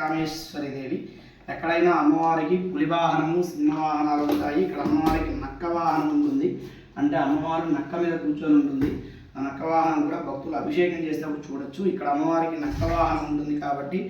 రామేశ్వరి దేవి. ఎక్కడైనా అమ్మవారికి పులి వాహనము సింహ వాహనాలు ఉంటాయి. ఇక్కడ అమ్మవారికి నక్క వాహనం ఉంటుంది. అంటే అమ్మవారు నక్క మీద కూర్చొని ఉంటుంది. ఆ నక్క వాహనం కూడా భక్తులు అభిషేకం చేసినప్పుడు చూడొచ్చు. ఇక్కడ అమ్మవారికి నక్క వాహనం ఉంటుంది కాబట్టి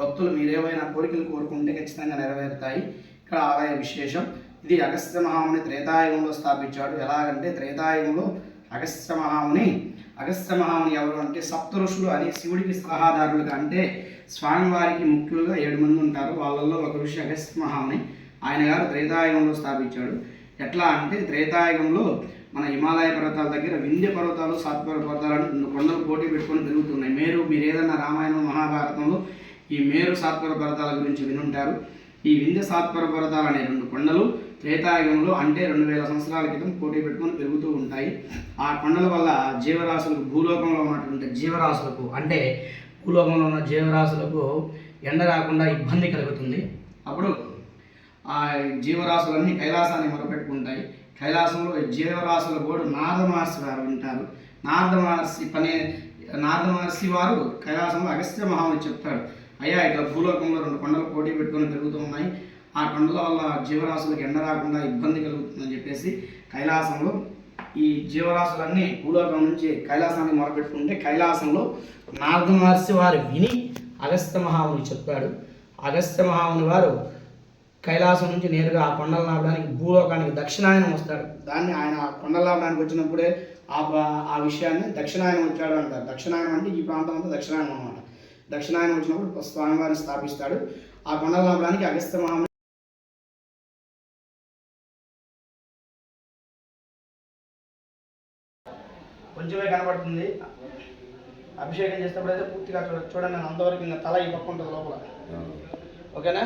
భక్తులు మీరు ఏవైనా కోరికలు కోరుకుంటే ఖచ్చితంగా నెరవేరుతాయి. ఇక్కడ ఆలయ విశేషం. ఇది అగస్త్య మహాముని త్రేతాయుగంలో స్థాపించాడు. ఎలాగంటే త్రేతాయుగంలో అగస్త్య మహాముని అగస్త్య మహాముని ఎవరు అంటే సప్త ఋషులు అని శివుడికి సలహాదారులుగా అంటే స్వామివారికి ముఖ్యులుగా ఏడు మంది ఉంటారు. వాళ్ళల్లో ఒక ఋషి అగస్త్య మహాముని ఆయన గారు త్రేతాయుగంలో స్థాపించాడు. ఎట్లా అంటే త్రేతాయుగంలో మన హిమాలయ పర్వతాల దగ్గర వింధ్య పర్వతాలు సాత్వర పర్వతాలు రెండు కొండలు పోటీ పెట్టుకొని పెరుగుతున్నాయి. మేరు మీరు ఏదన్నా రామాయణం మహాభారతంలో ఈ మేరు సాత్వర పర్వతాల గురించి వినుంటారు. ఈ వింధ్య సాత్వర పర్వతాలు అనే రెండు కొండలు త్రేతాయుగంలో అంటే రెండు వేల సంవత్సరాల క్రితం పోటీ పెట్టుకొని పెరుగుతూ ఉంటాయి. ఆ కొండల వల్ల జీవరాశులకు భూలోకంలో ఉన్నటువంటి జీవరాశులకు అంటే భూలోకంలో ఉన్న జీవరాశులకు ఎండ రాకుండా ఇబ్బంది కలుగుతుంది. అప్పుడు ఆ జీవరాశులన్నీ కైలాసాన్ని మొరపెట్టుకుంటాయి. కైలాసంలో జీవరాశుల గోడు నారద మహర్షి వారు ఉంటారు. నారద మహర్షి పనే నారద మహర్షి వారు కైలాసంలో అగస్త్య మహాముని చెప్తాడు అయ్యా ఇట్లా భూలోకంలో రెండు కొండలు పోటీ పెట్టుకొని పెరుగుతూ ఉన్నాయి. ఆ కొండల వల్ల జీవరాశులకు ఎండ రాకుండా ఇబ్బంది కలుగుతుందని చెప్పేసి కైలాసంలో ఈ జీవరాశులన్నీ భూలోకం నుంచి కైలాసాన్ని మొరపెట్టుకుంటే కైలాసంలో నారద మహర్షి వారు విని అగస్త్య మహాముని చెప్పాడు. అగస్త్య మహాముని వారు కైలాసం నుంచి నేరుగా ఆ కొండలు నాపడానికి భూలోకానికి దక్షిణాయనం వస్తాడు. దాన్ని ఆయన ఆ కొండలు నాపడానికి వచ్చినప్పుడే ఆ ఆ విషయాన్ని దక్షిణాయనం వచ్చాడు అంటారు. దక్షిణాయనం అంటే ఈ ప్రాంతం అంతా దక్షిణాయనం అనమాట దక్షిణాయనం వచ్చినప్పుడు స్వామివారిని స్థాపిస్తాడు. ఆ కొండలు నాపడానికి అగస్త్య మహాముని కొంచెమే కనబడుతుంది. అభిషేకం చేసినప్పుడు అయితే పూర్తిగా చూడ చూడండి అంతవరకు ఇంకా తల ఈ పక్క ఉంటుంది లోపల. ఓకేనా?